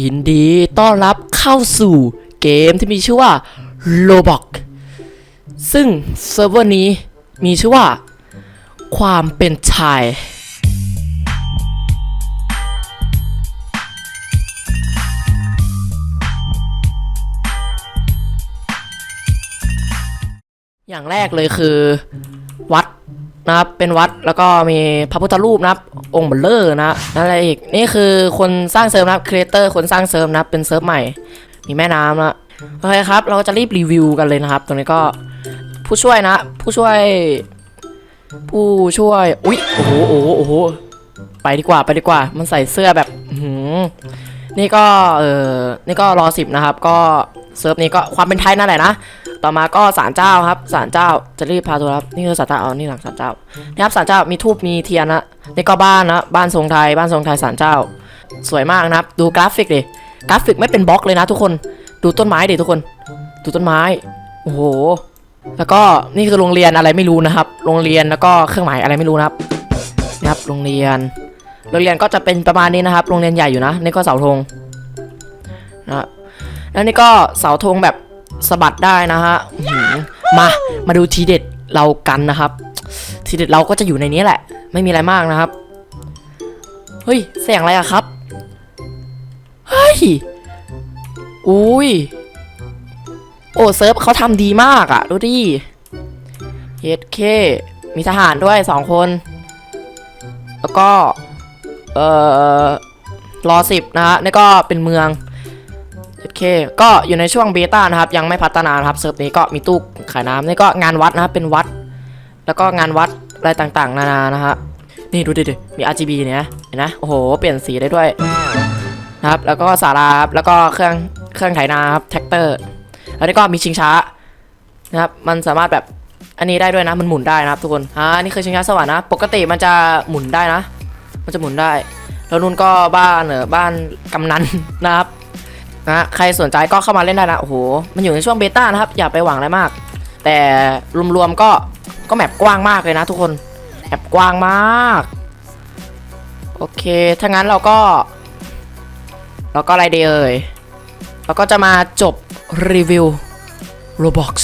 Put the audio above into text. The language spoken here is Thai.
ยินดีต้อนรับเข้าสู่เกมที่มีชื่อว่า Roblox ซึ่งเซิร์ฟเวอร์นี้มีชื่อว่า ความเป็นชาย อย่างแรกเลยคือ นะครับเป็นวัดแล้วก็มีพระพุทธรูปนะครับ องค์เบลเลอร์นะนั่นอะไรอีกนี่คือคนสร้างเซิร์ฟนะครับครีเอเตอร์คนสร้างเซิร์ฟนะครับเป็นเซิร์ฟใหม่ มีแม่น้ำนะโอเคครับ เราก็จะรีบรีวิวกันเลยนะครับ ตรงนี้ก็ผู้ช่วยนะ ผู้ช่วย ผู้ช่วย อุ๊ยโอ้โหโอ้โหโอ้โหไปดีกว่าไปดีกว่า มันใส่เสื้อแบบหือ นี่ก็เออนี่ก็รอสิบนะครับ ก็เซิร์ฟนี้ก็ความเป็นไทยนั่นแหละนะ ต่อมาก็ศาลเจ้าครับศาลเจ้าจะรีบพาตัวครับนี่คือศาลเจ้าอ๋อนี่หลังศาลเจ้านี่ครับศาลเจ้ามีทูบมีเทียนนะนี่ก็บ้านนะบ้านทรงไทยบ้านทรงไทยศาลเจ้า สวยมากนะครับ ดูกราฟิกดิกราฟิกไม่เป็นบล็อกเลยนะทุกคนดูต้นไม้ดิทุกคน ดูต้นไม้โอ้โหแล้วก็นี่คือโรงเรียนอะไรไม่รู้นะครับ โรงเรียนแล้วก็เครื่องหมายอะไรไม่รู้นะครับนะครับโรงเรียน โรงเรียนก็จะเป็นประมาณนี้นะครับ โรงเรียนใหญ่อยู่นะ นี่ก็เสาธงนะแล้วนี่ก็เสาธงแบบสะบัดได้นะฮะมา มาดูทีเด็ดเรากันนะครับ ทีเด็ดเราก็จะอยู่ในนี้แหละ ไม่มีอะไรมากนะครับ เฮ้ยเสียงอะไรอะครับ เฮ้ย อุ้ย โอ้เซิร์ฟเขาทำดีมากอะดูดิเฮดเค มีทหารด้วยสองคน แล้วก็ เอ่อรอสิบนะฮะนี่ก็เป็นเมืองโอเค ก็อยู่ในช่วงเบต้านะครับ ยังไม่พัฒนานะครับเซิร์ฟนี้ก็มีตู้ขายน้ำนี่ก็งานวัดนะครับเป็นวัด แล้วก็งานวัดอะไรต่างๆ นานานะฮะนี่ดูดิดิมี RGB เนี่ยเห็นนะโอ้โห เปลี่ยนสีได้ด้วยนะครับ แล้วก็ศาลาครับแล้วก็เครื่องเครื่องไถนาครับแท็กเตอร์แล้วนี่ก็มีชิงช้านะครับ มันสามารถแบบอันนี้ได้ด้วยนะ มันหมุนได้นะครับทุกคนอ่านี่คือชิงช้าสวรรค์นะ ปกติมันจะหมุนได้นะ มันจะหมุนได้ แล้วนู่นก็บ้านเออบ้านกำนันนะครับนะใครสนใจก็เข้ามาเล่นได้นะโอ้โหมันอยู่ในช่วงเบต้านะครับ อย่าไปหวังอะไรมาก แต่รวมๆก็ก็แมปกว้างมากเลยนะทุกคนแมปกว้างมาก โอเคถ้างั้นเราก็เราก็อะไรดีเอ่ยเราก็จะมาจบรีวิว Roblox